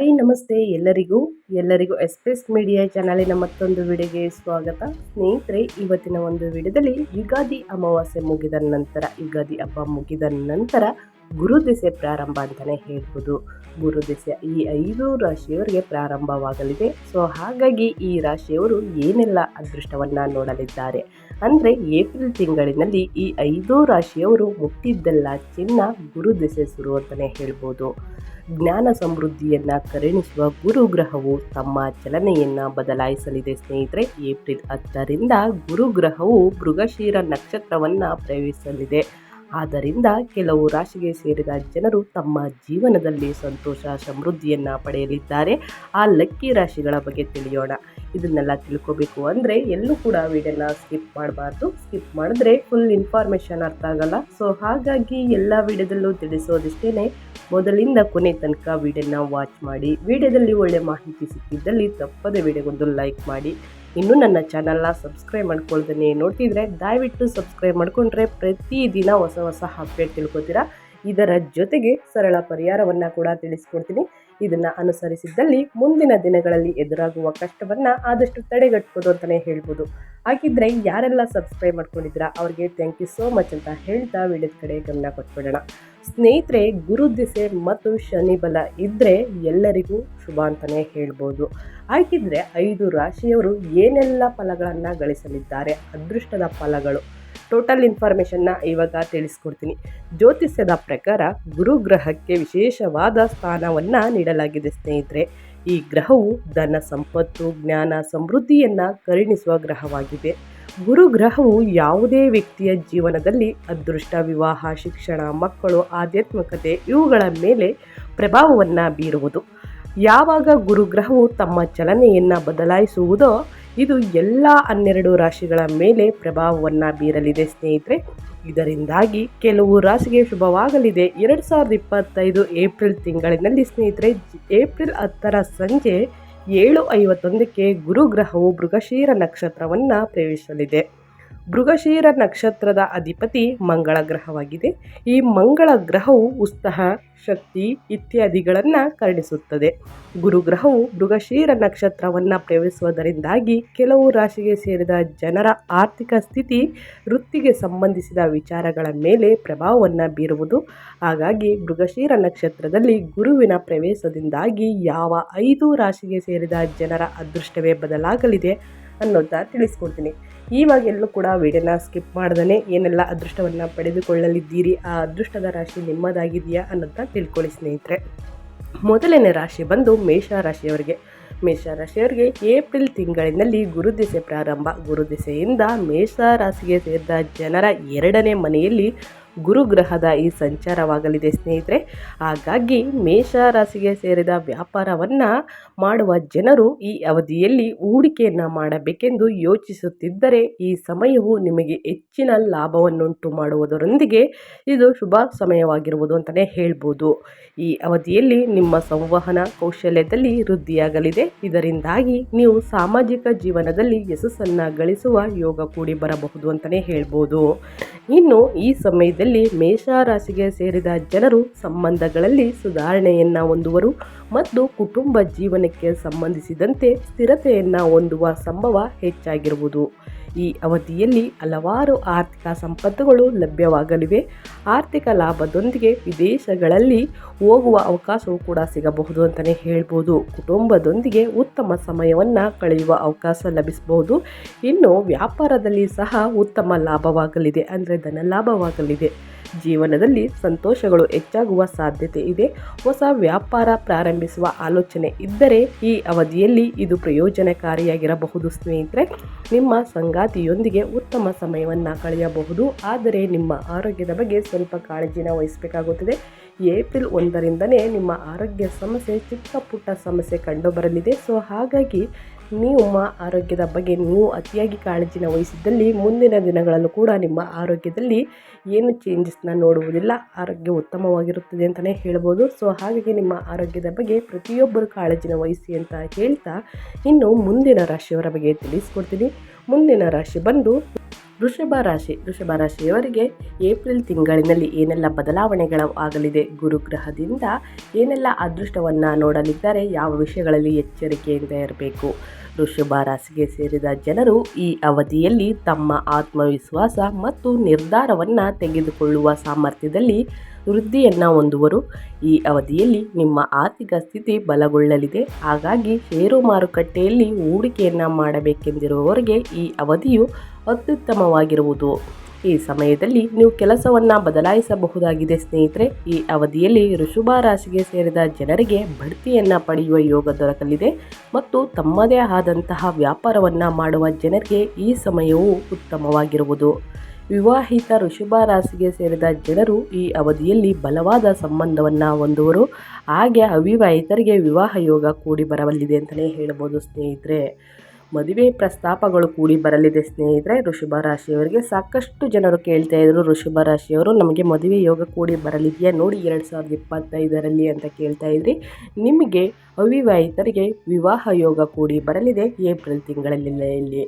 High ನಮಸ್ತೆ ಎಲ್ಲರಿಗೂ. ಎಲ್ಲರಿಗೂ ಎಸ್ಪ್ರೆಸ್ ಮೀಡಿಯಾ ಚಾನಲಿನ ಮತ್ತೊಂದು ವಿಡಿಯೋಗೆ ಸ್ವಾಗತ. ಸ್ನೇಹಿತರೆ, ಇವತ್ತಿನ ಒಂದು ವಿಡಿಯೋದಲ್ಲಿ ಯುಗಾದಿ ಅಮಾವಾಸ್ಯೆ ಮುಗಿದ ನಂತರ, ಯುಗಾದಿ ಹಬ್ಬ ಮುಗಿದ ನಂತರ ಗುರುದೆಸೆ ಪ್ರಾರಂಭ ಅಂತಲೇ ಹೇಳ್ಬೋದು. ಗುರುದೆಸೆ ಈ ಐದು ರಾಶಿಯವರಿಗೆ ಪ್ರಾರಂಭವಾಗಲಿದೆ. ಸೊ ಹಾಗಾಗಿ ಈ ರಾಶಿಯವರು ಏನೆಲ್ಲ ಅದೃಷ್ಟವನ್ನು ನೋಡಲಿದ್ದಾರೆ? ಅಂದರೆ ಏಪ್ರಿಲ್ ತಿಂಗಳಿನಲ್ಲಿ ಈ ಐದು ರಾಶಿಯವರು ಮುಟ್ಟಿದ್ದೆಲ್ಲ ಚಿನ್ನ ಗುರುದೆಸೆ ಶುರು ಅಂತಲೇ ಹೇಳ್ಬೋದು. ಜ್ಞಾನ ಸಮೃದ್ಧಿಯನ್ನು ಕರುಣಿಸುವ ಗುರುಗ್ರಹವು ತಮ್ಮ ಚಲನೆಯನ್ನು ಬದಲಾಯಿಸಲಿದೆ ಸ್ನೇಹಿತರೆ. ಏಪ್ರಿಲ್ ಹತ್ತರಿಂದ ಗುರುಗ್ರಹವು ಮೃಗಶೀರ ನಕ್ಷತ್ರವನ್ನು ಪ್ರವೇಶಿಸಲಿದೆ. ಆದ್ದರಿಂದ ಕೆಲವು ರಾಶಿಗೆ ಸೇರಿದ ಜನರು ತಮ್ಮ ಜೀವನದಲ್ಲಿ ಸಂತೋಷ, ಸಮೃದ್ಧಿಯನ್ನು ಪಡೆಯಲಿದ್ದಾರೆ. ಆ ಲಕ್ಕಿ ರಾಶಿಗಳ ಬಗ್ಗೆ ತಿಳಿಯೋಣ. ಇದನ್ನೆಲ್ಲ ತಿಳ್ಕೊಬೇಕು ಅಂದರೆ ಎಲ್ಲೂ ಕೂಡ ವಿಡಿಯೋನ ಸ್ಕಿಪ್ ಮಾಡಬಾರ್ದು. ಸ್ಕಿಪ್ ಮಾಡಿದ್ರೆ ಫುಲ್ ಇನ್ಫಾರ್ಮೇಷನ್ ಅರ್ಥ ಆಗಲ್ಲ. ಸೊ ಹಾಗಾಗಿ ಎಲ್ಲ ವಿಡಿಯೋದಲ್ಲೂ ತಿಳಿಸೋದಿಷ್ಟೇ ಮೊದಲಿಂದ ಕೊನೆ ತನಕ ವಿಡಿಯೋನ ವಾಚ್ ಮಾಡಿ, ವಿಡಿಯೋದಲ್ಲಿ ಒಳ್ಳೆ ಮಾಹಿತಿ ಸಿಕ್ಕಿದ್ದಲ್ಲಿ ತಪ್ಪದೆ ವಿಡಿಯೋಗೊಂದು ಲೈಕ್ ಮಾಡಿ. ಇನ್ನೂ ನನ್ನ ಚಾನಲ್ನ ಸಬ್ಸ್ಕ್ರೈಬ್ ಮಾಡ್ಕೊಳ್ದೇ ನೋಡ್ತಿದ್ರೆ ದಯವಿಟ್ಟು ಸಬ್ಸ್ಕ್ರೈಬ್ ಮಾಡಿಕೊಂಡ್ರೆ ಪ್ರತಿದಿನ ಹೊಸ ಹೊಸ ಅಪ್ಡೇಟ್ ತಿಳ್ಕೊತೀರಾ? ಇದರ ಜೊತೆಗೆ ಸರಳ ಪರಿಹಾರವನ್ನು ಕೂಡ ತಿಳಿಸ್ಕೊಡ್ತೀನಿ. ಇದನ್ನು ಅನುಸರಿಸಿದ್ದಲ್ಲಿ ಮುಂದಿನ ದಿನಗಳಲ್ಲಿ ಎದುರಾಗುವ ಕಷ್ಟವನ್ನು ಆದಷ್ಟು ತಡೆಗಟ್ಬೋದು ಅಂತಲೇ ಹೇಳ್ಬೋದು. ಹಾಗಿದ್ರೆ ಯಾರೆಲ್ಲ ಸಬ್ಸ್ಕ್ರೈಬ್ ಮಾಡ್ಕೊಂಡಿದ್ದೀರಾ, ಅವ್ರಿಗೆ ಥ್ಯಾಂಕ್ ಯು ಸೋ ಮಚ್ ಅಂತ ಹೇಳ್ತಾ ವಿಡಿಯೋದ ಕಡೆ ಗಮನ ಕೊಟ್ಬಿಡೋಣ. ಸ್ನೇಹಿತರೆ ಗುರುದಿಸೆ ಮತ್ತು ಶನಿ ಬಲ ಇದ್ದರೆ ಎಲ್ಲರಿಗೂ ಶುಭ ಅಂತಲೇ ಹೇಳ್ಬೋದು. ಹಾಗಿದ್ರೆ ಐದು ರಾಶಿಯವರು ಏನೆಲ್ಲ ಫಲಗಳನ್ನು ಗಳಿಸಲಿದ್ದಾರೆ, ಅದೃಷ್ಟದ ಫಲಗಳು. ಟೋಟಲ್ ಇನ್ಫಾರ್ಮೇಷನ್ನ ಇವಾಗ ತಿಳಿಸ್ಕೊಡ್ತೀನಿ. ಜ್ಯೋತಿಷ್ಯದ ಪ್ರಕಾರ ಗುರು ಗ್ರಹಕ್ಕೆ ವಿಶೇಷವಾದ ಸ್ಥಾನವನ್ನು ನೀಡಲಾಗಿದೆ ಸ್ನೇಹಿತರೆ. ಈ ಗ್ರಹವು ಧನ ಸಂಪತ್ತು, ಜ್ಞಾನ ಸಮೃದ್ಧಿಯನ್ನು ಕರುಣಿಸುವ ಗ್ರಹವಾಗಿದೆ. ಗುರು ಗ್ರಹವು ಯಾವುದೇ ವ್ಯಕ್ತಿಯ ಜೀವನದಲ್ಲಿ ಅದೃಷ್ಟ, ವಿವಾಹ, ಶಿಕ್ಷಣ, ಮಕ್ಕಳು, ಆಧ್ಯಾತ್ಮಿಕತೆ ಇವುಗಳ ಮೇಲೆ ಪ್ರಭಾವವನ್ನು ಬೀರುವುದು. ಯಾವಾಗ ಗುರುಗ್ರಹವು ತಮ್ಮ ಚಲನೆಯನ್ನು ಬದಲಾಯಿಸುವುದೋ ಇದು ಎಲ್ಲ ಹನ್ನೆರಡು ರಾಶಿಗಳ ಮೇಲೆ ಪ್ರಭಾವವನ್ನು ಬೀರಲಿದೆ ಸ್ನೇಹಿತರೆ. ಇದರಿಂದಾಗಿ ಕೆಲವು ರಾಶಿಗೆ ಶುಭವಾಗಲಿದೆ. ಎರಡು ಸಾವಿರದ ಇಪ್ಪತ್ತೈದು ಏಪ್ರಿಲ್ ತಿಂಗಳಿನಲ್ಲಿ ಸ್ನೇಹಿತರೆ, ಏಪ್ರಿಲ್ ಹತ್ತರ ಸಂಜೆ ಏಳು ಐವತ್ತೊಂದಕ್ಕೆ ಗುರುಗ್ರಹವು ಮೃಗಶೀರ ನಕ್ಷತ್ರವನ್ನು ಪ್ರವೇಶಿಸಲಿದೆ. ಮೃಗಶೀರ ನಕ್ಷತ್ರದ ಅಧಿಪತಿ ಮಂಗಳ ಗ್ರಹವಾಗಿದೆ. ಈ ಮಂಗಳ ಗ್ರಹವು ಉತ್ಸಾಹ ಶಕ್ತಿ ಇತ್ಯಾದಿಗಳನ್ನು ಕರುಣಿಸುತ್ತದೆ. ಗುರುಗ್ರಹವು ಮೃಗಶೀರ ನಕ್ಷತ್ರವನ್ನು ಪ್ರವೇಶಿಸುವುದರಿಂದಾಗಿ ಕೆಲವು ರಾಶಿಗೆ ಸೇರಿದ ಜನರ ಆರ್ಥಿಕ ಸ್ಥಿತಿ, ವೃತ್ತಿಗೆ ಸಂಬಂಧಿಸಿದ ವಿಚಾರಗಳ ಮೇಲೆ ಪ್ರಭಾವವನ್ನು ಬೀರುವುದು. ಹಾಗಾಗಿ ಮೃಗಶೀರ ನಕ್ಷತ್ರದಲ್ಲಿ ಗುರುವಿನ ಪ್ರವೇಶದಿಂದಾಗಿ ಯಾವ ಐದು ರಾಶಿಗೆ ಸೇರಿದ ಜನರ ಅದೃಷ್ಟವೇ ಬದಲಾಗಲಿದೆ ಅನ್ನೋದನ್ನ ತಿಳಿಸ್ಕೊಡ್ತೀನಿ. ಇವಾಗ ಎಲ್ಲೂ ಕೂಡ ವಿಡಿಯೋನ ಸ್ಕಿಪ್ ಮಾಡ್ದೇ ಏನೆಲ್ಲ ಅದೃಷ್ಟವನ್ನು ಪಡೆದುಕೊಳ್ಳಲಿದ್ದೀರಿ, ಆ ಅದೃಷ್ಟದ ರಾಶಿ ನಿಮ್ಮದಾಗಿದೆಯಾ ಅನ್ನೋದನ್ನ ತಿಳ್ಕೊಳ್ಳಿ ಸ್ನೇಹಿತರೆ. ಮೊದಲನೇ ರಾಶಿ ಬಂದು ಮೇಷ ರಾಶಿಯವರಿಗೆ. ಮೇಷ ರಾಶಿಯವರಿಗೆ ಏಪ್ರಿಲ್ ತಿಂಗಳಿನಲ್ಲಿ ಗುರುದಿಸೆ ಪ್ರಾರಂಭ. ಗುರುದಿಸೆಯಿಂದ ಮೇಷ ರಾಶಿಗೆ ಸೇರಿದ ಜನರ ಎರಡನೇ ಮನೆಯಲ್ಲಿ ಗುರುಗ್ರಹದ ಈ ಸಂಚಾರವಾಗಲಿದೆ ಸ್ನೇಹಿತರೆ. ಹಾಗಾಗಿ ಮೇಷ ರಾಶಿಗೆ ಸೇರಿದ ವ್ಯಾಪಾರವನ್ನು ಮಾಡುವ ಜನರು ಈ ಅವಧಿಯಲ್ಲಿ ಹೂಡಿಕೆಯನ್ನು ಮಾಡಬೇಕೆಂದು ಯೋಚಿಸುತ್ತಿದ್ದರೆ ಈ ಸಮಯವು ನಿಮಗೆ ಹೆಚ್ಚಿನ ಲಾಭವನ್ನುಂಟು ಮಾಡುವುದರೊಂದಿಗೆ ಇದು ಶುಭ ಸಮಯವಾಗಿರುವುದು ಅಂತಲೇ ಹೇಳ್ಬೋದು. ಈ ಅವಧಿಯಲ್ಲಿ ನಿಮ್ಮ ಸಂವಹನ ಕೌಶಲ್ಯದಲ್ಲಿ ವೃದ್ಧಿಯಾಗಲಿದೆ. ಇದರಿಂದಾಗಿ ನೀವು ಸಾಮಾಜಿಕ ಜೀವನದಲ್ಲಿ ಯಶಸ್ಸನ್ನು ಗಳಿಸುವ ಯೋಗ ಕೂಡಿ ಬರಬಹುದು ಅಂತಲೇ ಹೇಳ್ಬೋದು. ಇನ್ನು ಈ ಸಮಯದಲ್ಲಿ ಮೇಷ ರಾಶಿಗೆ ಸೇರಿದ ಜನರು ಸಂಬಂಧಗಳಲ್ಲಿ ಸುಧಾರಣೆಯನ್ನು ಹೊಂದುವರು ಮತ್ತು ಕುಟುಂಬ ಜೀವನಕ್ಕೆ ಸಂಬಂಧಿಸಿದಂತೆ ಸ್ಥಿರತೆಯನ್ನ ಹೊಂದುವ ಸಂಭವ ಹೆಚ್ಚಾಗಿರುವುದು. ಈ ಅವಧಿಯಲ್ಲಿ ಹಲವಾರು ಆರ್ಥಿಕ ಸಂಪತ್ತುಗಳು ಲಭ್ಯವಾಗಲಿವೆ. ಆರ್ಥಿಕ ಲಾಭದೊಂದಿಗೆ ವಿದೇಶಗಳಲ್ಲಿ ಹೋಗುವ ಅವಕಾಶವೂ ಕೂಡ ಸಿಗಬಹುದು ಅಂತಲೇ ಹೇಳ್ಬೋದು. ಕುಟುಂಬದೊಂದಿಗೆ ಉತ್ತಮ ಸಮಯವನ್ನು ಕಳೆಯುವ ಅವಕಾಶ ಲಭಿಸಬಹುದು. ಇನ್ನು ವ್ಯಾಪಾರದಲ್ಲಿ ಸಹ ಉತ್ತಮ ಲಾಭವಾಗಲಿದೆ, ಅಂದರೆ ಧನ ಲಾಭವಾಗಲಿದೆ ಜೀವನದಲ್ಲಿ ಸಂತೋಷಗಳು ಹೆಚ್ಚಾಗುವ ಸಾಧ್ಯತೆ ಇದೆ. ಹೊಸ ವ್ಯಾಪಾರ ಪ್ರಾರಂಭಿಸುವ ಆಲೋಚನೆ ಇದ್ದರೆ ಈ ಅವಧಿಯಲ್ಲಿ ಇದು ಪ್ರಯೋಜನಕಾರಿಯಾಗಿರಬಹುದು ಸ್ನೇಹಿತರೆ. ನಿಮ್ಮ ಸಂಗಾತಿಯೊಂದಿಗೆ ಉತ್ತಮ ಸಮಯವನ್ನು ಕಳೆಯಬಹುದು. ಆದರೆ ನಿಮ್ಮ ಆರೋಗ್ಯದ ಬಗ್ಗೆ ಸ್ವಲ್ಪ ಕಾಳಜಿನ ವಹಿಸಬೇಕಾಗುತ್ತದೆ. ಏಪ್ರಿಲ್ ಒಂದರಿಂದನೇ ನಿಮ್ಮ ಆರೋಗ್ಯ ಸಮಸ್ಯೆ, ಚಿಕ್ಕ ಪುಟ್ಟ ಸಮಸ್ಯೆ ಕಂಡುಬರಲಿದೆ. ಸೊ, ಹಾಗಾಗಿ ನಿಮ್ಮ ಆರೋಗ್ಯದ ಬಗ್ಗೆ ನೀವು ಅತಿಯಾಗಿ ಕಾಳಜಿನ ವಹಿಸಿದ್ದಲ್ಲಿ ಮುಂದಿನ ದಿನಗಳಲ್ಲೂ ಕೂಡ ನಿಮ್ಮ ಆರೋಗ್ಯದಲ್ಲಿ ಏನು ಚೇಂಜಸ್ನ ನೋಡುವುದಿಲ್ಲ. ಆರೋಗ್ಯ ಉತ್ತಮವಾಗಿರುತ್ತದೆ ಅಂತಲೇ ಹೇಳ್ಬೋದು. ಸೊ ಹಾಗಾಗಿ ನಿಮ್ಮ ಆರೋಗ್ಯದ ಬಗ್ಗೆ ಪ್ರತಿಯೊಬ್ಬರು ಕಾಳಜಿನ ವಹಿಸಿ ಅಂತ ಹೇಳ್ತಾ ಇನ್ನು ಮುಂದಿನ ರಾಶಿಯವರ ಬಗ್ಗೆ ತಿಳಿಸ್ಕೊಡ್ತೀನಿ. ಮುಂದಿನ ರಾಶಿ ಬಂದು ವೃಷಭ ರಾಶಿ, ವೃಷಭ ರಾಶಿಯವರಿಗೆ ಏಪ್ರಿಲ್ ತಿಂಗಳಿನಲ್ಲಿ ಏನೆಲ್ಲ ಬದಲಾವಣೆಗಳು ಆಗಲಿದೆ ಗುರುಗ್ರಹದಿಂದ ಏನೆಲ್ಲ ಅದೃಷ್ಟವನ್ನು ನೋಡಲಿದ್ದಾರೆ, ಯಾವ ವಿಷಯಗಳಲ್ಲಿ ಎಚ್ಚರಿಕೆಯಿಂದ ಇರಬೇಕು? ವೃಷಭ ರಾಶಿಗೆ ಸೇರಿದ ಜನರು ಈ ಅವಧಿಯಲ್ಲಿ ತಮ್ಮ ಆತ್ಮವಿಶ್ವಾಸ ಮತ್ತು ನಿರ್ಧಾರವನ್ನು ತೆಗೆದುಕೊಳ್ಳುವ ಸಾಮರ್ಥ್ಯದಲ್ಲಿ ವೃದ್ಧಿಯನ್ನು ಹೊಂದುವರು. ಈ ಅವಧಿಯಲ್ಲಿ ನಿಮ್ಮ ಆರ್ಥಿಕ ಸ್ಥಿತಿ ಬಲಗೊಳ್ಳಲಿದೆ. ಹಾಗಾಗಿ ಷೇರು ಮಾರುಕಟ್ಟೆಯಲ್ಲಿ ಹೂಡಿಕೆಯನ್ನು ಮಾಡಬೇಕೆಂದಿರುವವರಿಗೆ ಈ ಅವಧಿಯು ಅತ್ಯುತ್ತಮವಾಗಿರುವುದು. ಈ ಸಮಯದಲ್ಲಿ ನೀವು ಕೆಲಸವನ್ನು ಬದಲಾಯಿಸಬಹುದಾಗಿದೆ ಸ್ನೇಹಿತರೆ. ಈ ಅವಧಿಯಲ್ಲಿ ಋಷಭ ರಾಶಿಗೆ ಸೇರಿದ ಜನರಿಗೆ ಬಡ್ತಿಯನ್ನು ಪಡೆಯುವ ಯೋಗ ದೊರಕಲಿದೆ ಮತ್ತು ತಮ್ಮದೇ ಆದಂತಹ ವ್ಯಾಪಾರವನ್ನು ಮಾಡುವ ಜನರಿಗೆ ಈ ಸಮಯವು ಉತ್ತಮವಾಗಿರುವುದು. ವಿವಾಹಿತ ಋಷಭ ರಾಶಿಗೆ ಸೇರಿದ ಜನರು ಈ ಅವಧಿಯಲ್ಲಿ ಬಲವಾದ ಸಂಬಂಧವನ್ನು ಹೊಂದುವರು. ಹಾಗೆ ಅವಿವಾಹಿತರಿಗೆ ವಿವಾಹ ಯೋಗ ಕೂಡಿ ಬರವಲ್ಲಿದೆ ಅಂತಲೇ ಹೇಳ್ಬೋದು ಸ್ನೇಹಿತರೆ. ಮದುವೆ ಪ್ರಸ್ತಾಪಗಳು ಕೂಡಿ ಬರಲಿದೆ ಸ್ನೇಹಿತರೆ. ಋಷಭ ರಾಶಿಯವರಿಗೆ ಸಾಕಷ್ಟು ಜನರು ಕೇಳ್ತಾ ಇದ್ರು. ಋಷಭ ರಾಶಿಯವರು, ನಮಗೆ ಮದುವೆ ಯೋಗ ಕೂಡಿ ಬರಲಿದೆಯಾ? ನೋಡಿ ಎರಡು ಸಾವಿರದ ಇಪ್ಪತ್ತೈದರಲ್ಲಿ ಅಂತ ಕೇಳ್ತಾ ಇದ್ರಿ. ನಿಮಗೆ ಅವಿವಾಹಿತರಿಗೆ ವಿವಾಹ ಯೋಗ ಕೂಡಿ ಬರಲಿದೆ ಏಪ್ರಿಲ್ ತಿಂಗಳಲ್ಲಿ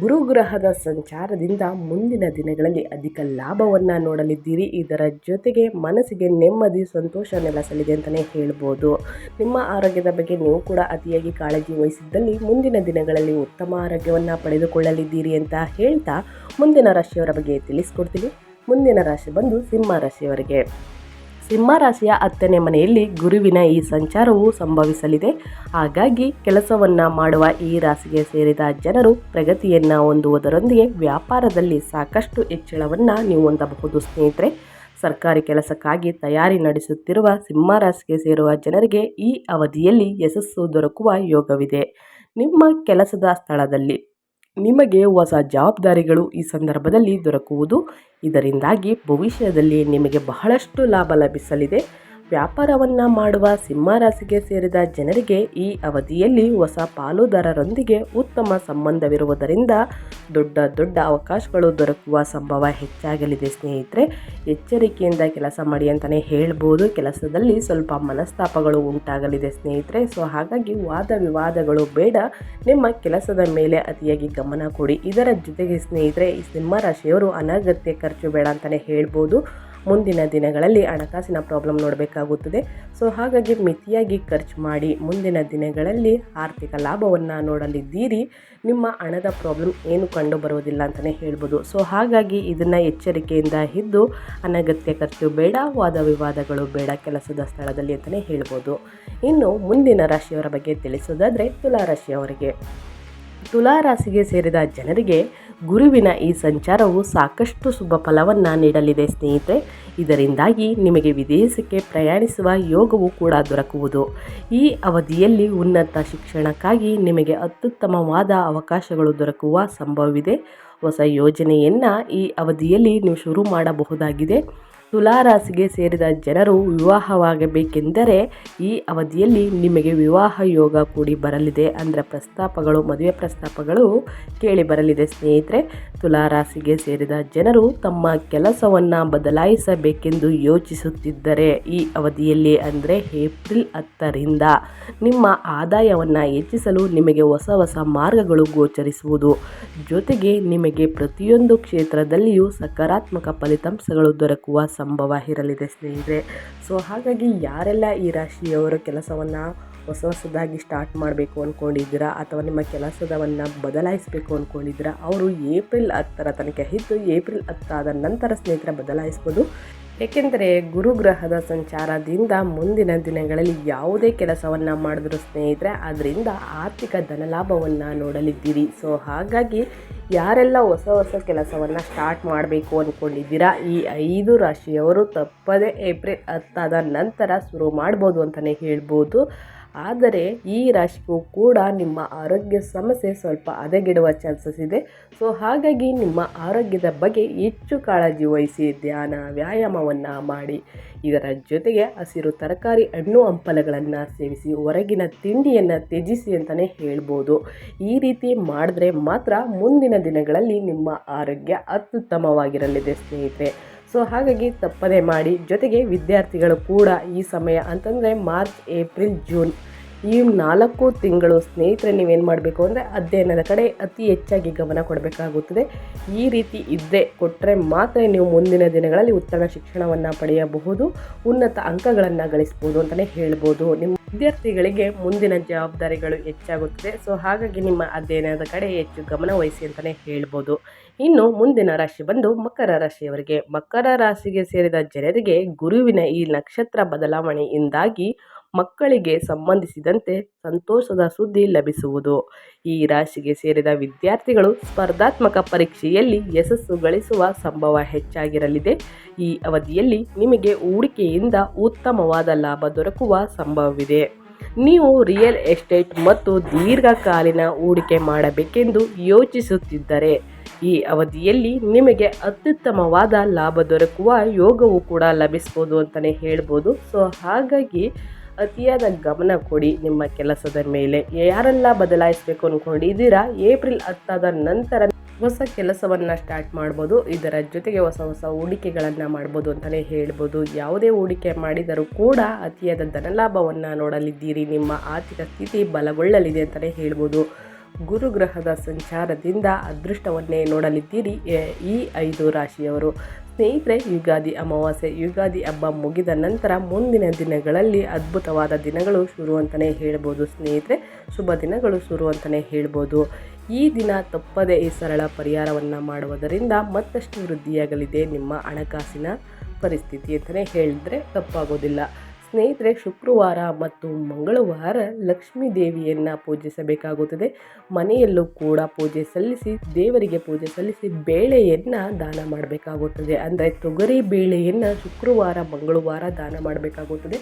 ಗುರುಗ್ರಹದ ಸಂಚಾರದಿಂದ ಮುಂದಿನ ದಿನಗಳಲ್ಲಿ ಅಧಿಕ ಲಾಭವನ್ನು ನೋಡಲಿದ್ದೀರಿ. ಇದರ ಜೊತೆಗೆ ಮನಸ್ಸಿಗೆ ನೆಮ್ಮದಿ, ಸಂತೋಷ ನೆಲೆಸಲಿದೆ ಅಂತಲೇ ಹೇಳ್ಬೋದು. ನಿಮ್ಮ ಆರೋಗ್ಯದ ಬಗ್ಗೆ ನೀವು ಕೂಡ ಅತಿಯಾಗಿ ಕಾಳಜಿ ವಹಿಸಿದ್ದಲ್ಲಿ ಮುಂದಿನ ದಿನಗಳಲ್ಲಿ ಉತ್ತಮ ಆರೋಗ್ಯವನ್ನು ಪಡೆದುಕೊಳ್ಳಲಿದ್ದೀರಿ ಅಂತ ಹೇಳ್ತಾ ಮುಂದಿನ ರಾಶಿಯವರ ಬಗ್ಗೆ ತಿಳಿಸ್ಕೊಡ್ತೀನಿ. ಮುಂದಿನ ರಾಶಿ ಬಂದು ಸಿಂಹ ರಾಶಿಯವರಿಗೆ. ಸಿಂಹರಾಶಿಯ ಹತ್ತನೇ ಮನೆಯಲ್ಲಿ ಗುರುವಿನ ಈ ಸಂಚಾರವು ಸಂಭವಿಸಲಿದೆ. ಹಾಗಾಗಿ ಕೆಲಸವನ್ನು ಮಾಡುವ ಈ ರಾಶಿಗೆ ಸೇರಿದ ಜನರು ಪ್ರಗತಿಯನ್ನು ಹೊಂದುವುದರೊಂದಿಗೆ ವ್ಯಾಪಾರದಲ್ಲಿ ಸಾಕಷ್ಟು ಹೆಚ್ಚಳವನ್ನು ನೀವು ಹೊಂದಬಹುದು ಸ್ನೇಹಿತರೆ. ಸರ್ಕಾರಿ ಕೆಲಸಕ್ಕಾಗಿ ತಯಾರಿ ನಡೆಸುತ್ತಿರುವ ಸಿಂಹರಾಶಿಗೆ ಸೇರುವ ಜನರಿಗೆ ಈ ಅವಧಿಯಲ್ಲಿ ಯಶಸ್ಸು ದೊರಕುವ ಯೋಗವಿದೆ. ನಿಮ್ಮ ಕೆಲಸದ ಸ್ಥಳದಲ್ಲಿ ನಿಮಗೆ ಹೊಸ ಜವಾಬ್ದಾರಿಗಳು ಈ ಸಂದರ್ಭದಲ್ಲಿ ದೊರಕುವುದು. ಇದರಿಂದಾಗಿ ಭವಿಷ್ಯದಲ್ಲಿ ನಿಮಗೆ ಬಹಳಷ್ಟು ಲಾಭ ಲಭಿಸಲಿದೆ. ವ್ಯಾಪಾರವನ್ನು ಮಾಡುವ ಸಿಂಹರಾಶಿಗೆ ಸೇರಿದ ಜನರಿಗೆ ಈ ಅವಧಿಯಲ್ಲಿ ಹೊಸ ಪಾಲುದಾರರೊಂದಿಗೆ ಉತ್ತಮ ಸಂಬಂಧವಿರುವುದರಿಂದ ದೊಡ್ಡ ದೊಡ್ಡ ಅವಕಾಶಗಳು ದೊರಕುವ ಸಂಭವ ಹೆಚ್ಚಾಗಲಿದೆ ಸ್ನೇಹಿತರೆ. ಎಚ್ಚರಿಕೆಯಿಂದ ಕೆಲಸ ಮಾಡಿ ಅಂತಲೇ ಹೇಳ್ಬೋದು. ಕೆಲಸದಲ್ಲಿ ಸ್ವಲ್ಪ ಮನಸ್ತಾಪಗಳು ಉಂಟಾಗಲಿದೆ ಸ್ನೇಹಿತರೆ. ಸೊ, ಹಾಗಾಗಿ ವಾದ ವಿವಾದಗಳು ಬೇಡ. ನಿಮ್ಮ ಕೆಲಸದ ಮೇಲೆ ಅತಿಯಾಗಿ ಗಮನ ಕೊಡಿ. ಇದರ ಜೊತೆಗೆ ಸ್ನೇಹಿತರೆ, ಈ ಸಿಂಹರಾಶಿಯವರು ಅನಗತ್ಯ ಖರ್ಚು ಬೇಡ ಅಂತಲೇ ಹೇಳ್ಬೋದು. ಮುಂದಿನ ದಿನಗಳಲ್ಲಿ ಹಣಕಾಸಿನ ಪ್ರಾಬ್ಲಮ್ ನೋಡಬೇಕಾಗುತ್ತದೆ. ಸೊ ಹಾಗಾಗಿ ಮಿತಿಯಾಗಿ ಖರ್ಚು ಮಾಡಿ ಮುಂದಿನ ದಿನಗಳಲ್ಲಿ ಆರ್ಥಿಕ ಲಾಭವನ್ನು ನೋಡಲಿದ್ದೀರಿ. ನಿಮ್ಮ ಹಣದ ಪ್ರಾಬ್ಲಮ್ ಏನು ಕಂಡು ಬರುವುದಿಲ್ಲ ಅಂತಲೇ ಹೇಳ್ಬೋದು. ಸೊ ಹಾಗಾಗಿ ಇದನ್ನು ಎಚ್ಚರಿಕೆಯಿಂದ ಇದ್ದು ಅನಗತ್ಯ ಖರ್ಚು ಬೇಡ, ವಾದ ವಿವಾದಗಳು ಬೇಡ, ಕೆಲಸದ ಸ್ಥಳದಲ್ಲಿ ಅಂತಲೇ ಹೇಳ್ಬೋದು. ಇನ್ನು ಮುಂದಿನ ರಾಶಿಯವರ ಬಗ್ಗೆ ತಿಳಿಸೋದಾದರೆ ತುಲಾರಾಶಿಯವರಿಗೆ. ತುಲಾರಾಶಿಗೆ ಸೇರಿದ ಜನರಿಗೆ ಗುರುವಿನ ಈ ಸಂಚಾರವು ಸಾಕಷ್ಟು ಶುಭ ಫಲವನ್ನು ನೀಡಲಿದೆ, ಸ್ನೇಹಿತರೆ. ಇದರಿಂದಾಗಿ ನಿಮಗೆ ವಿದೇಶಕ್ಕೆ ಪ್ರಯಾಣಿಸುವ ಯೋಗವು ಕೂಡ ದೊರಕುವುದು. ಈ ಅವಧಿಯಲ್ಲಿ ಉನ್ನತ ಶಿಕ್ಷಣಕ್ಕಾಗಿ ನಿಮಗೆ ಅತ್ಯುತ್ತಮವಾದ ಅವಕಾಶಗಳು ದೊರಕುವ ಸಂಭವವಿದೆ. ಹೊಸ ಯೋಜನೆಯನ್ನು ಈ ಅವಧಿಯಲ್ಲಿ ನೀವು ಶುರು ಮಾಡಬಹುದಾಗಿದೆ. ತುಲಾರಾಶಿಗೆ ಸೇರಿದ ಜನರು ವಿವಾಹವಾಗಬೇಕೆಂದರೆ ಈ ಅವಧಿಯಲ್ಲಿ ನಿಮಗೆ ವಿವಾಹ ಯೋಗ ಕೂಡಿ ಬರಲಿದೆ ಅಂದರೆ ಪ್ರಸ್ತಾಪಗಳು, ಮದುವೆ ಪ್ರಸ್ತಾಪಗಳು ಕೇಳಿ ಬರಲಿದೆ. ಸ್ನೇಹಿತರೆ ತುಲಾರಾಸಿಗೆ ಸೇರಿದ ಜನರು ತಮ್ಮ ಕೆಲಸವನ್ನು ಬದಲಾಯಿಸಬೇಕೆಂದು ಯೋಚಿಸುತ್ತಿದ್ದರೆ ಈ ಅವಧಿಯಲ್ಲಿ ಅಂದರೆ ಏಪ್ರಿಲ್ ಹತ್ತರಿಂದ ನಿಮ್ಮ ಆದಾಯವನ್ನು ಹೆಚ್ಚಿಸಲು ನಿಮಗೆ ಹೊಸ ಹೊಸ ಮಾರ್ಗಗಳು ಗೋಚರಿಸುವುದು. ಜೊತೆಗೆ ನಿಮಗೆ ಪ್ರತಿಯೊಂದು ಕ್ಷೇತ್ರದಲ್ಲಿಯೂ ಸಕಾರಾತ್ಮಕ ಫಲಿತಾಂಶಗಳು ದೊರಕುವ ಸಂಭವ ಇರಲಿದೆ ಸ್ನೇಹಿತರೆ. ಸೊ ಹಾಗಾಗಿ ಯಾರೆಲ್ಲ ಈ ರಾಶಿಯವರು ಕೆಲಸವನ್ನು ಹೊಸ ಹೊಸದಾಗಿ ಸ್ಟಾರ್ಟ್ ಮಾಡಬೇಕು ಅಂದ್ಕೊಂಡಿದ್ದೀರಾ ಅಥವಾ ನಿಮ್ಮ ಕೆಲಸದವನ್ನು ಬದಲಾಯಿಸಬೇಕು ಅಂದ್ಕೊಂಡಿದ್ದೀರಾ ಅವರು ಏಪ್ರಿಲ್ ಹತ್ತರ ತನಕ ಇದ್ದು, ಏಪ್ರಿಲ್ ಹತ್ತಾದ ನಂತರ ಸ್ನೇಹಿತರ ಬದಲಾಯಿಸ್ಬೋದು. ಏಕೆಂದರೆ ಗುರುಗ್ರಹದ ಸಂಚಾರದಿಂದ ಮುಂದಿನ ದಿನಗಳಲ್ಲಿ ಯಾವುದೇ ಕೆಲಸವನ್ನು ಮಾಡಿದ್ರು ಸ್ನೇಹಿತರೆ ಅದರಿಂದ ಆರ್ಥಿಕ ಧನಲಾಭವನ್ನು ನೋಡಲಿದ್ದೀರಿ. ಸೊ ಹಾಗಾಗಿ ಯಾರೆಲ್ಲ ಹೊಸ ಹೊಸ ಕೆಲಸವನ್ನು ಸ್ಟಾರ್ಟ್ ಮಾಡಬೇಕು ಅಂದ್ಕೊಂಡಿದ್ದೀರಾ ಈ ಐದು ರಾಶಿಯವರು ತಪ್ಪದೇ ಏಪ್ರಿಲ್ ಹತ್ತಾದ ನಂತರ ಶುರು ಮಾಡ್ಬೋದು ಅಂತಲೇ ಹೇಳ್ಬೋದು. ಆದರೆ ಈ ರಾಶಿಗೂ ಕೂಡ ನಿಮ್ಮ ಆರೋಗ್ಯ ಸಮಸ್ಯೆ ಸ್ವಲ್ಪ ಹದಗೆಡುವ ಚಾನ್ಸಸ್ ಇದೆ. ಸೊ, ಹಾಗಾಗಿ ನಿಮ್ಮ ಆರೋಗ್ಯದ ಬಗ್ಗೆ ಹೆಚ್ಚು ಕಾಳಜಿ ವಹಿಸಿ ಧ್ಯಾನ, ವ್ಯಾಯಾಮವನ್ನು ಮಾಡಿ. ಇದರ ಜೊತೆಗೆ ಹಸಿರು ತರಕಾರಿ, ಹಣ್ಣು, ಹಂಪಲಗಳನ್ನು ಸೇವಿಸಿ, ಹೊರಗಿನ ತಿಂಡಿಯನ್ನು ತ್ಯಜಿಸಿ ಅಂತಲೇ ಹೇಳ್ಬೋದು. ಈ ರೀತಿ ಮಾಡಿದ್ರೆ ಮಾತ್ರ ಮುಂದಿನ ದಿನಗಳಲ್ಲಿ ನಿಮ್ಮ ಆರೋಗ್ಯ ಅತ್ಯುತ್ತಮವಾಗಿರಲಿದೆ ಸ್ನೇಹಿತರೆ. ಸೊ ಹಾಗಾಗಿ ತಪ್ಪದೇ ಮಾಡಿ. ಜೊತೆಗೆ ವಿದ್ಯಾರ್ಥಿಗಳು ಕೂಡ ಈ ಸಮಯ ಅಂತಂದರೆ ಮಾರ್ಚ್, ಏಪ್ರಿಲ್, ಜೂನ್ ಈ ನಾಲ್ಕು ತಿಂಗಳು ಸ್ನೇಹಿತರೆ ನೀವೇನು ಮಾಡಬೇಕು ಅಂದರೆ ಅಧ್ಯಯನದ ಕಡೆ ಅತಿ ಹೆಚ್ಚಾಗಿ ಗಮನ ಕೊಡಬೇಕಾಗುತ್ತದೆ. ಈ ರೀತಿ ಇದ್ದರೆ ಕೊಟ್ಟರೆ ಮಾತ್ರ ನೀವು ಮುಂದಿನ ದಿನಗಳಲ್ಲಿ ಉತ್ತಮ ಶಿಕ್ಷಣವನ್ನು ಪಡೆಯಬಹುದು, ಉನ್ನತ ಅಂಕಗಳನ್ನು ಗಳಿಸ್ಬೋದು ಅಂತಲೇ ಹೇಳ್ಬೋದು. ನಿಮ್ಮ ವಿದ್ಯಾರ್ಥಿಗಳಿಗೆ ಮುಂದಿನ ಜವಾಬ್ದಾರಿಗಳು ಹೆಚ್ಚಾಗುತ್ತದೆ. ಸೊ, ಹಾಗಾಗಿ ನಿಮ್ಮ ಅಧ್ಯಯನದ ಕಡೆ ಹೆಚ್ಚು ಗಮನ ವಹಿಸಿ ಅಂತಲೇ ಹೇಳ್ಬೋದು. ಇನ್ನು ಮುಂದಿನ ರಾಶಿ ಬಂದು ಮಕರ ರಾಶಿಯವರಿಗೆ. ಮಕರ ರಾಶಿಗೆ ಸೇರಿದ ಜನರಿಗೆ ಗುರುವಿನ ಈ ನಕ್ಷತ್ರ ಬದಲಾವಣೆಯಿಂದಾಗಿ ಮಕ್ಕಳಿಗೆ ಸಂಬಂಧಿಸಿದಂತೆ ಸಂತೋಷದ ಸುದ್ದಿ ಲಭಿಸುವುದು. ಈ ರಾಶಿಗೆ ಸೇರಿದ ವಿದ್ಯಾರ್ಥಿಗಳು ಸ್ಪರ್ಧಾತ್ಮಕ ಪರೀಕ್ಷೆಯಲ್ಲಿ ಯಶಸ್ಸು ಗಳಿಸುವ ಸಂಭವ ಹೆಚ್ಚಾಗಿರಲಿದೆ. ಈ ಅವಧಿಯಲ್ಲಿ ನಿಮಗೆ ಹೂಡಿಕೆಯಿಂದ ಉತ್ತಮವಾದ ಲಾಭ ದೊರಕುವ ಸಂಭವವಿದೆ. ನೀವು ರಿಯಲ್ ಎಸ್ಟೇಟ್ ಮತ್ತು ದೀರ್ಘಕಾಲೀನ ಹೂಡಿಕೆ ಮಾಡಬೇಕೆಂದು ಯೋಚಿಸುತ್ತಿದ್ದರೆ, ಈ ಅವಧಿಯಲ್ಲಿ ನಿಮಗೆ ಅತ್ಯುತ್ತಮವಾದ ಲಾಭ ದೊರಕುವ ಯೋಗವು ಕೂಡ ಲಭಿಸ್ಬೋದು ಅಂತಲೇ ಹೇಳ್ಬೋದು. ಸೊ, ಹಾಗಾಗಿ ಅತಿಯಾದ ಗಮನ ಕೊಡಿ ನಿಮ್ಮ ಕೆಲಸದ ಮೇಲೆ. ಯಾರೆಲ್ಲ ಬದಲಾಯಿಸಬೇಕು ಅಂದ್ಕೊಂಡಿದ್ದೀರಾ ಏಪ್ರಿಲ್ ಹತ್ತಾದ ನಂತರ ಹೊಸ ಕೆಲಸವನ್ನು ಸ್ಟಾರ್ಟ್ ಮಾಡ್ಬೋದು. ಇದರ ಜೊತೆಗೆ ಹೊಸ ಹೊಸ ಹೂಡಿಕೆಗಳನ್ನು ಮಾಡ್ಬೋದು ಅಂತಲೇ ಹೇಳ್ಬೋದು. ಯಾವುದೇ ಹೂಡಿಕೆ ಮಾಡಿದರೂ ಕೂಡ ಅತಿಯಾದ ಧನಲಾಭವನ್ನು ನೋಡಲಿದ್ದೀರಿ. ನಿಮ್ಮ ಆರ್ಥಿಕ ಸ್ಥಿತಿ ಬಲಗೊಳ್ಳಲಿದೆ ಅಂತಲೇ ಹೇಳ್ಬೋದು. ಗುರುಗ್ರಹದ ಸಂಚಾರದಿಂದ ಅದೃಷ್ಟವನ್ನೇ ನೋಡಲಿದ್ದೀರಿ ಈ ಐದು ರಾಶಿಯವರು. ಸ್ನೇಹಿತರೆ, ಯುಗಾದಿ ಅಮಾವಾಸ್ಯೆ. ಯುಗಾದಿ ಹಬ್ಬ ಮುಗಿದ ನಂತರ ಮುಂದಿನ ದಿನಗಳಲ್ಲಿ ಅದ್ಭುತವಾದ ದಿನಗಳು ಶುರು ಅಂತಲೇ ಹೇಳ್ಬೋದು ಸ್ನೇಹಿತರೆ. ಶುಭ ದಿನಗಳು ಶುರು ಅಂತಲೇ ಹೇಳ್ಬೋದು. ಈ ದಿನ ತಪ್ಪದೆ ಈ ಸರಳ ಪರಿಹಾರವನ್ನು ಮಾಡುವುದರಿಂದ ಮತ್ತಷ್ಟು ವೃದ್ಧಿಯಾಗಲಿದೆ ನಿಮ್ಮ ಹಣಕಾಸಿನ ಪರಿಸ್ಥಿತಿ ಅಂತಲೇ ಹೇಳಿದ್ರೆ ತಪ್ಪಾಗೋದಿಲ್ಲ. ಸ್ನೇಹಿತರೆ, ಶುಕ್ರವಾರ ಮತ್ತು ಮಂಗಳವಾರ ಲಕ್ಷ್ಮೀ ದೇವಿಯನ್ನು ಪೂಜಿಸಬೇಕಾಗುತ್ತದೆ. ಮನೆಯಲ್ಲೂ ಕೂಡ ಪೂಜೆ ಸಲ್ಲಿಸಿ, ದೇವರಿಗೆ ಪೂಜೆ ಸಲ್ಲಿಸಿ ಬೇಳೆಯನ್ನು ದಾನ ಮಾಡಬೇಕಾಗುತ್ತದೆ. ಅಂದರೆ ತೊಗರಿ ಬೇಳೆಯನ್ನು ಶುಕ್ರವಾರ, ಮಂಗಳವಾರ ದಾನ ಮಾಡಬೇಕಾಗುತ್ತದೆ.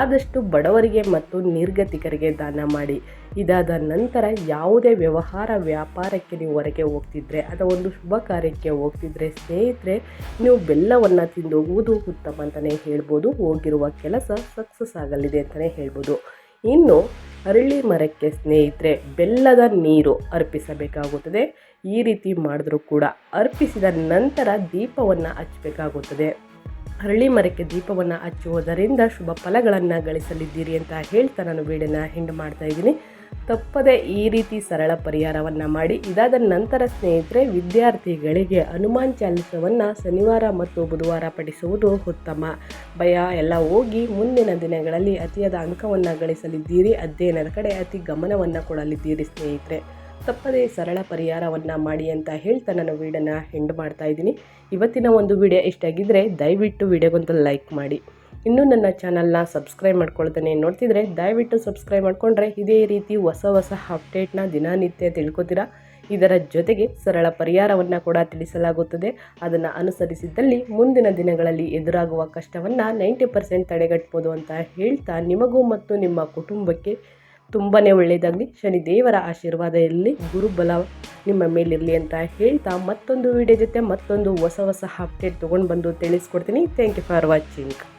ಆದಷ್ಟು ಬಡವರಿಗೆ ಮತ್ತು ನಿರ್ಗತಿಕರಿಗೆ ದಾನ ಮಾಡಿ. ಇದಾದ ನಂತರ ಯಾವುದೇ ವ್ಯವಹಾರ ವ್ಯಾಪಾರಕ್ಕೆ ನೀವು ಹೊರಗೆ ಹೋಗ್ತಿದ್ರೆ ಅಥವಾ ಒಂದು ಶುಭ ಕಾರ್ಯಕ್ಕೆ ಹೋಗ್ತಿದ್ರೆ ಸ್ನೇಹಿತರೆ, ನೀವು ಬೆಲ್ಲವನ್ನು ತಿಂದು ಹೋಗುವುದು ಉತ್ತಮ ಅಂತಲೇ ಹೇಳ್ಬೋದು. ಹೋಗಿರುವ ಕೆಲಸ ಸಕ್ಸಸ್ ಆಗಲಿದೆ ಅಂತಲೇ ಹೇಳ್ಬೋದು. ಇನ್ನು ಅರಳಿ ಮರಕ್ಕೆ ಸ್ನೇಹಿತರೆ, ಬೆಲ್ಲದ ನೀರು ಅರ್ಪಿಸಬೇಕಾಗುತ್ತದೆ. ಈ ರೀತಿ ಮಾಡಿದ್ರೂ ಕೂಡ ಅರ್ಪಿಸಿದ ನಂತರ ದೀಪವನ್ನು ಹಚ್ಚಬೇಕಾಗುತ್ತದೆ ಅರಳಿ ಮರಕ್ಕೆ ದೀಪವನ್ನು ಹಚ್ಚುವುದರಿಂದ ಶುಭ ಫಲಗಳನ್ನು ಗಳಿಸಲಿದ್ದೀರಿ ಅಂತ ಹೇಳ್ತಾ ನಾನು ವೀಡಿಯೋನ ಹೆಂಡ್ ಮಾಡ್ತಾ ಇದ್ದೀನಿ. ತಪ್ಪದೆ ಈ ರೀತಿ ಸರಳ ಪರಿಹಾರವನ್ನು ಮಾಡಿ, ಇದಾದ ನಂತರ ಸ್ನೇಹಿತರೆ, ವಿದ್ಯಾರ್ಥಿಗಳಿಗೆ ಹನುಮಾನ್ ಚಾಲಿಸವನ್ನು ಶನಿವಾರ ಮತ್ತು ಬುಧವಾರ ಪಡಿಸುವುದು ಉತ್ತಮ. ಭಯ ಎಲ್ಲ ಹೋಗಿ ಮುಂದಿನ ದಿನಗಳಲ್ಲಿ ಅತಿಯಾದ ಅಂಕವನ್ನು ಗಳಿಸಲಿದ್ದೀರಿ. ಅಧ್ಯಯನದ ಕಡೆ ಅತಿ ಗಮನವನ್ನು ಕೊಡಲಿದ್ದೀರಿ ಸ್ನೇಹಿತರೆ. ತಪ್ಪದೇ ಸರಳ ಪರಿಹಾರವನ್ನು ಮಾಡಿ ಅಂತ ಹೇಳ್ತಾ ನಾನು ವೀಡಿಯೋನ ಹೆಂಡ್ ಮಾಡ್ತಾ ಇದ್ದೀನಿ. ಇವತ್ತಿನ ಒಂದು ವಿಡಿಯೋ ಇಷ್ಟಾಗಿದ್ದರೆ ದಯವಿಟ್ಟು ವಿಡಿಯೋಗೊಂದು ಲೈಕ್ ಮಾಡಿ. ಇನ್ನೂ ನನ್ನ ಚಾನಲ್ನ ಸಬ್ಸ್ಕ್ರೈಬ್ ಮಾಡ್ಕೊಳ್ತಾನೆ. ನೋಡ್ತಿದ್ರೆ ದಯವಿಟ್ಟು ಸಬ್ಸ್ಕ್ರೈಬ್ ಮಾಡಿಕೊಂಡ್ರೆ ಇದೇ ರೀತಿ ಹೊಸ ಹೊಸ ಅಪ್ಡೇಟ್ನ ದಿನನಿತ್ಯ ತಿಳ್ಕೊತೀರಾ? ಇದರ ಜೊತೆಗೆ ಸರಳ ಪರಿಹಾರವನ್ನು ಕೂಡ ತಿಳಿಸಲಾಗುತ್ತದೆ. ಅದನ್ನು ಅನುಸರಿಸಿದ್ದಲ್ಲಿ ಮುಂದಿನ ದಿನಗಳಲ್ಲಿ ಎದುರಾಗುವ ಕಷ್ಟವನ್ನು ನೈಂಟಿ ಪರ್ಸೆಂಟ್ ತಡೆಗಟ್ಬೋದು ಅಂತ ಹೇಳ್ತಾ ನಿಮಗೂ ಮತ್ತು ನಿಮ್ಮ ಕುಟುಂಬಕ್ಕೆ ತುಂಬಾ ಒಳ್ಳೆಯದಾಗಲಿ ಶನಿದೇವರ ಆಶೀರ್ವಾದ ಇರಲಿ ಗುರುಬಲ ನಿಮ್ಮ ಮೇಲಿರಲಿ ಅಂತ ಹೇಳ್ತಾ ಮತ್ತೊಂದು ವಿಡಿಯೋ ಜೊತೆ ಮತ್ತೊಂದು ಹೊಸ ಹೊಸ ಅಪ್ಡೇಟ್ ತೊಗೊಂಡು ಬಂದು ತಿಳಿಸ್ಕೊಡ್ತೀನಿ. Thank you for watching